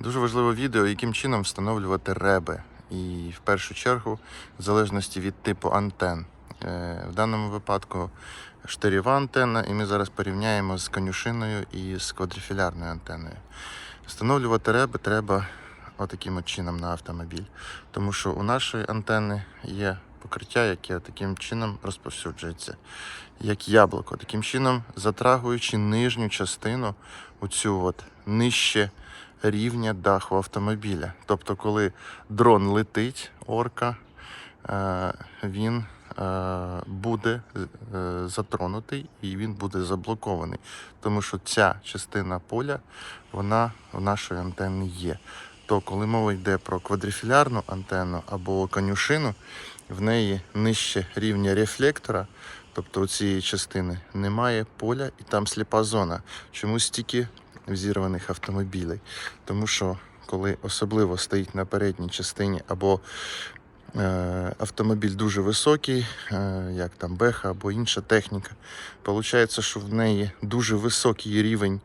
Дуже важливе відео, яким чином встановлювати реби. І в першу чергу, в залежності від типу антен. Е, В даному випадку штирєва антенна, і ми зараз порівняємо з конюшиною і з квадрифілярною антенною. Встановлювати реби треба отаким от чином на автомобіль. Тому що у нашої антенни є покриття, яке таким чином розповсюджується, як яблуко. Таким чином, затрагуючи нижню частину, оцю от нижче рівня даху автомобіля. Тобто, коли дрон летить, орка, е, він е, буде е, затронутий і він буде заблокований. Тому що ця частина поля, вона в нашої антенни є. То коли мова йде про квадрифілярну антенну або конюшину, в неї нижче рівня рефлектора, тобто у цієї частини, немає поля і там сліпа зона. Чомусь тільки в зірваних автомобілей. Тому що коли особливо стоїть на передній частині або е, автомобіль дуже високий, е, як там Беха або інша техніка, виходить, що в неї дуже високий рівень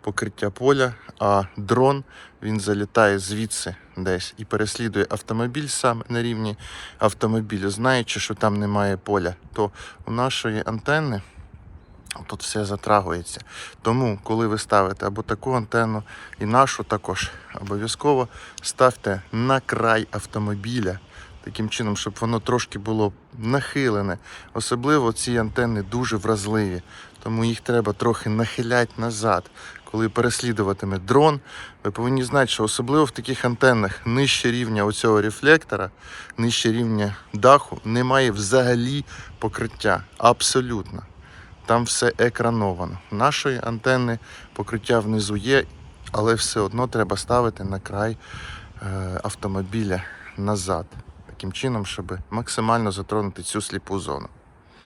покриття поля, а дрон він залітає звідси десь і переслідує автомобіль саме на рівні автомобілю, знаючи, що там немає поля, то у нашої антенни тут все затрагується. Тому, коли ви ставите або таку антенну, і нашу також обов'язково ставте на край автомобіля. Таким чином, щоб воно трошки було нахилене. Особливо ці антенни дуже вразливі, тому їх треба трохи нахиляти назад. Коли переслідуватиме дрон, ви повинні знати, що особливо в таких антеннах нижче рівня оцього рефлектора, нижче рівня даху, немає взагалі покриття. Абсолютно. Там все екрановано. Нашої антенни покриття внизу є, але все одно треба ставити на край е, автомобіля назад. Таким чином, щоб максимально затронути цю сліпу зону.